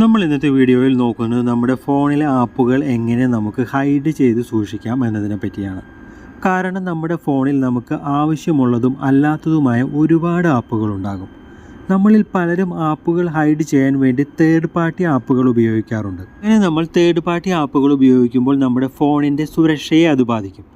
നമ്മൾ ഇന്നത്തെ വീഡിയോയിൽ നോക്കുന്നത് നമ്മുടെ ഫോണിലെ ആപ്പുകൾ എങ്ങനെ നമുക്ക് ഹൈഡ് ചെയ്ത് സൂക്ഷിക്കാം എന്നതിനെ പറ്റിയാണ്. കാരണം നമ്മുടെ ഫോണിൽ നമുക്ക് ആവശ്യമുള്ളതും അല്ലാത്തതുമായ ഒരുപാട് ആപ്പുകൾ ഉണ്ടാകും. നമ്മളിൽ പലരും ആപ്പുകൾ ഹൈഡ് ചെയ്യാൻ വേണ്ടി തേർഡ് പാർട്ടി ആപ്പുകൾ ഉപയോഗിക്കാറുണ്ട്. അങ്ങനെ നമ്മൾ തേർഡ് പാർട്ടി ആപ്പുകൾ ഉപയോഗിക്കുമ്പോൾ നമ്മുടെ ഫോണിന്റെ സുരക്ഷയെ അത് ബാധിക്കും.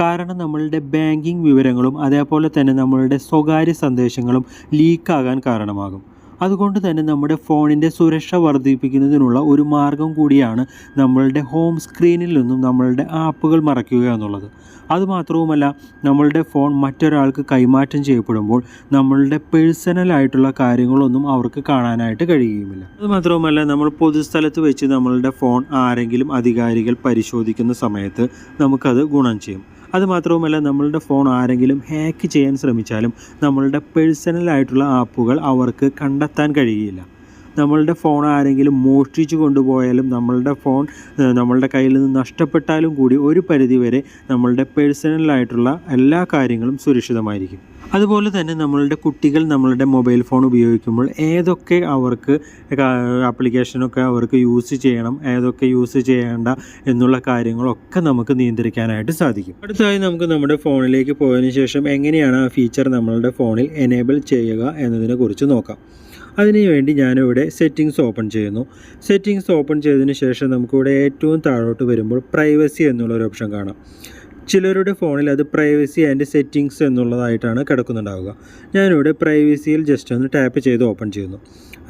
കാരണം നമ്മളുടെ ബാങ്കിങ് വിവരങ്ങളും അതേപോലെ തന്നെ നമ്മളുടെ സ്വകാര്യ സന്ദേശങ്ങളും ലീക്കാകാൻ കാരണമാകും. അതുകൊണ്ട് തന്നെ നമ്മുടെ ഫോണിന്റെ സുരക്ഷ വർദ്ധിപ്പിക്കുന്നതിനുള്ള ഒരു മാർഗം കൂടിയാണ് നമ്മളുടെ ഹോം സ്ക്രീനിൽ നിന്നും നമ്മളുടെ ആപ്പുകൾ മറയ്ക്കുക എന്നുള്ളത്. അതുമാത്രവുമല്ല നമ്മളുടെ ഫോൺ മറ്റൊരാൾക്ക് കൈമാറ്റം ചെയ്യപ്പെടുമ്പോൾ നമ്മളുടെ പേഴ്സണലായിട്ടുള്ള കാര്യങ്ങളൊന്നും അവർക്ക് കാണാനായിട്ട് കഴിയുകയുമില്ല. അതുമാത്രവുമല്ല നമ്മൾ പൊതുസ്ഥലത്ത് വെച്ച് നമ്മളുടെ ഫോൺ ആരെങ്കിലും അധികാരികൾ പരിശോധിക്കുന്ന സമയത്ത് നമുക്കത് ഗുണം ചെയ്യും. അതുമാത്രവുമല്ല നമ്മളുടെ ഫോൺ ആരെങ്കിലും ഹാക്ക് ചെയ്യാൻ ശ്രമിച്ചാലും നമ്മളുടെ പേഴ്സണൽ ആയിട്ടുള്ള ആപ്പുകൾ അവർക്ക് കണ്ടെത്താൻ കഴിയില്ല. നമ്മളുടെ ഫോൺ ആരെങ്കിലും മോഷ്ടിച്ചു കൊണ്ടുപോയാലും നമ്മളുടെ ഫോൺ നമ്മളുടെ കയ്യിൽ നിന്ന് നഷ്ടപ്പെട്ടാലും കൂടി ഒരു പരിധിവരെ നമ്മളുടെ പേഴ്സണലായിട്ടുള്ള എല്ലാ കാര്യങ്ങളും സുരക്ഷിതമായിരിക്കും. അതുപോലെ തന്നെ നമ്മളുടെ കുട്ടികൾ നമ്മളുടെ മൊബൈൽ ഫോൺ ഉപയോഗിക്കുമ്പോൾ ഏതൊക്കെ അവർക്ക് ആപ്ലിക്കേഷനൊക്കെ അവർക്ക് യൂസ് ചെയ്യണം ഏതൊക്കെ യൂസ് ചെയ്യേണ്ട എന്നുള്ള കാര്യങ്ങളൊക്കെ നമുക്ക് നിയന്ത്രിക്കാനായിട്ട് സാധിക്കും. അടുത്തതായി നമുക്ക് നമ്മുടെ ഫോണിലേക്ക് പോയതിനു ശേഷം എങ്ങനെയാണ് ആ ഫീച്ചർ നമ്മളുടെ ഫോണിൽ എനേബിൾ ചെയ്യുക എന്നതിനെ കുറിച്ച് നോക്കാം. അതിനുവേണ്ടി ഞാനിവിടെ സെറ്റിങ്സ് ഓപ്പൺ ചെയ്യുന്നു. സെറ്റിങ്സ് ഓപ്പൺ ചെയ്തതിന് ശേഷം നമുക്കിവിടെ ഏറ്റവും താഴോട്ട് വരുമ്പോൾ പ്രൈവസി എന്നുള്ളൊരു ഓപ്ഷൻ കാണാം. ചിലരുടെ ഫോണിൽ അത് പ്രൈവസി ആൻഡ് സെറ്റിങ്സ് എന്നുള്ളതായിട്ടാണ് കിടക്കുന്നുണ്ടാവുക. ഞാനിവിടെ പ്രൈവസിയിൽ ജസ്റ്റ് ഒന്ന് ടാപ്പ് ചെയ്ത് ഓപ്പൺ ചെയ്യുന്നു.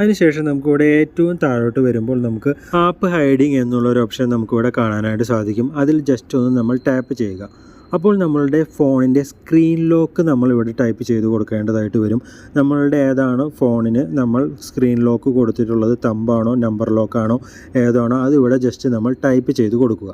അതിനുശേഷം നമുക്കിവിടെ ഏറ്റവും താഴോട്ട് വരുമ്പോൾ നമുക്ക് ആപ്പ് ഹൈഡിങ് എന്നുള്ളൊരു ഓപ്ഷൻ നമുക്കിവിടെ കാണാനായിട്ട് സാധിക്കും. അതിൽ ജസ്റ്റ് ഒന്ന് നമ്മൾ ടാപ്പ് ചെയ്യുക. അപ്പോൾ നമ്മളുടെ ഫോണിന്റെ സ്ക്രീൻ ലോക്ക് നമ്മൾ ഇവിടെ ടൈപ്പ് ചെയ്ത് കൊടുക്കേണ്ടതായിട്ട് വരും. നമ്മളുടെ ഏതാണ് ഫോണിന് നമ്മൾ സ്ക്രീൻ ലോക്ക് കൊടുത്തിട്ടുള്ളത് തമ്പാണോ നമ്പർ ലോക്കാണോ ഏതാണോ അത് ഇവിടെ ജസ്റ്റ് നമ്മൾ ടൈപ്പ് ചെയ്ത് കൊടുക്കുക.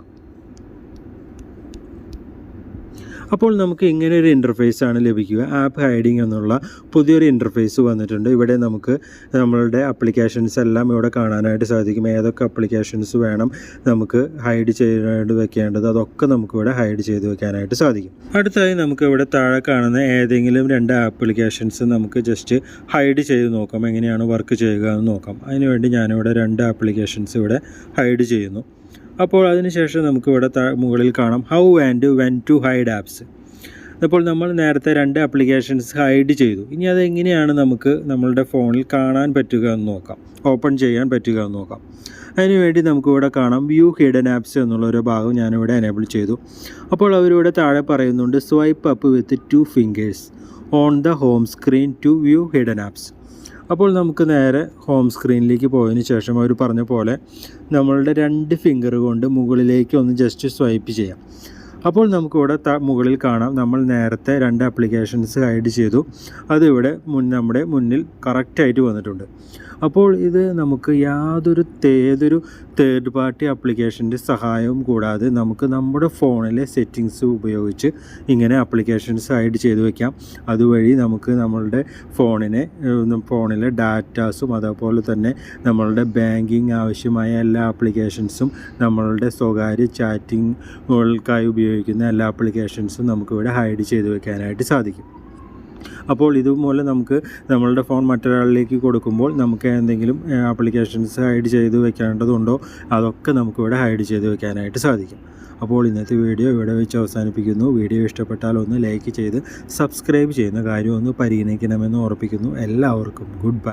അപ്പോൾ നമുക്ക് ഇങ്ങനെ ഒരു ഇന്റർഫേസ് ആണ് ലഭിക്കുക. ആപ്പ് ഹൈഡിങ് എന്നുള്ള പുതിയൊരു ഇന്റർഫേസ് വന്നിട്ടുണ്ട്. ഇവിടെ നമുക്ക് നമ്മളുടെ അപ്ലിക്കേഷൻസ് എല്ലാം ഇവിടെ കാണാനായിട്ട് സാധിക്കും. ഏതൊക്കെ അപ്ലിക്കേഷൻസ് വേണം നമുക്ക് ഹൈഡ് ചെയ്യാനായിട്ട് വെക്കേണ്ടത് അതൊക്കെ നമുക്ക് ഇവിടെ ഹൈഡ് ചെയ്ത് വെക്കാനായിട്ട് സാധിക്കും. അടുത്തായി നമുക്ക് ഇവിടെ താഴെ കാണുന്ന ഏതെങ്കിലും രണ്ട് ആപ്ലിക്കേഷൻസ് നമുക്ക് ജസ്റ്റ് ഹൈഡ് ചെയ്ത് നോക്കാം. എങ്ങനെയാണ് വർക്ക് ചെയ്യുക എന്ന് നോക്കാം. അതിനുവേണ്ടി ഞാനിവിടെ രണ്ട് ആപ്ലിക്കേഷൻസ് ഇവിടെ ഹൈഡ് ചെയ്യുന്നു. അപ്പോൾ അതിനുശേഷം നമുക്ക് ഇവിടെ താ- മുകളിൽ കാണാം how and when to hide apps അപ്പോൾ നമ്മൾ നേരത്തെ രണ്ട് ആപ്ലിക്കേഷൻസ് ഹൈഡ് ചെയ്തു. ഇനി അതെങ്ങനെയാണ് നമുക്ക് നമ്മളുടെ ഫോണിൽ കാണാൻ പറ്റുക എന്ന് നോക്കാം. ഓപ്പൺ ചെയ്യാൻ പറ്റുക എന്ന് നോക്കാം. അതിനുവേണ്ടി നമുക്കിവിടെ കാണാം വ്യൂ ഹിഡൻ ആപ്സ് എന്നുള്ളൊരു ഭാഗം ഞാനിവിടെ എനേബിൾ ചെയ്തു. അപ്പോൾ അവരിവിടെ താഴെ പറയുന്നുണ്ട് swipe up with two fingers on the home screen to view hidden apps അപ്പോൾ നമുക്ക് നേരെ ഹോം സ്ക്രീനിലേക്ക് പോയതിന് ശേഷം അവർ പറഞ്ഞ പോലെ നമ്മളുടെ രണ്ട് ഫിംഗർ കൊണ്ട് മുകളിലേക്ക് ഒന്ന് ജസ്റ്റ് സ്വൈപ്പ് ചെയ്യാം. അപ്പോൾ നമുക്കിവിടെ മുകളിൽ കാണാം. നമ്മൾ നേരത്തെ രണ്ട് ആപ്ലിക്കേഷൻസ് ഹൈഡ് ചെയ്തു. അതിവിടെ മുൻ നമ്മുടെ മുന്നിൽ കറക്റ്റായിട്ട് വന്നിട്ടുണ്ട്. അപ്പോൾ ഇത് നമുക്ക് യാതൊരു ഏതൊരു തേർഡ് പാർട്ടി ആപ്ലിക്കേഷന്റെ സഹായവും കൂടാതെ നമുക്ക് നമ്മുടെ ഫോണിലെ സെറ്റിങ്സ് ഉപയോഗിച്ച് ഇങ്ങനെ ആപ്ലിക്കേഷൻസ് ഹൈഡ് ചെയ്ത് വയ്ക്കാം അതുവഴി നമുക്ക് നമ്മളുടെ ഫോണിനെ ഫോണിലെ ഡാറ്റാസും അതേപോലെ തന്നെ നമ്മളുടെ ബാങ്കിങ് ആവശ്യമായ എല്ലാ ആപ്ലിക്കേഷൻസും നമ്മളുടെ സ്വകാര്യ ചാറ്റിങ്ങുകൾക്കായി ഉപയോഗിക്കുന്ന എല്ലാ ആപ്ലിക്കേഷൻസും നമുക്കിവിടെ ഹൈഡ് ചെയ്ത് വെക്കാനായിട്ട് സാധിക്കും. അപ്പോൾ ഇതുപോലെ നമുക്ക് നമ്മളുടെ ഫോൺ മറ്റൊരാളിലേക്ക് കൊടുക്കുമ്പോൾ നമുക്ക് എന്തെങ്കിലും ആപ്ലിക്കേഷൻസ് ഹൈഡ് ചെയ്ത് വെക്കേണ്ടതുണ്ടോ? അതൊക്കെ നമുക്കിവിടെ ഹൈഡ് ചെയ്ത് വെക്കാനായിട്ട് സാധിക്കും. അപ്പോൾ ഇന്നത്തെ വീഡിയോ ഇവിടെ വെച്ച് അവസാനിപ്പിക്കുന്നു. വീഡിയോ ഇഷ്ടപ്പെട്ടാൽ ഒന്ന് ലൈക്ക് ചെയ്ത് സബ്സ്ക്രൈബ് ചെയ്യുന്ന കാര്യം ഒന്ന് പരിഗണിക്കണമെന്ന് ഓർപ്പിക്കുന്നു. എല്ലാവർക്കും ഗുഡ് ബൈ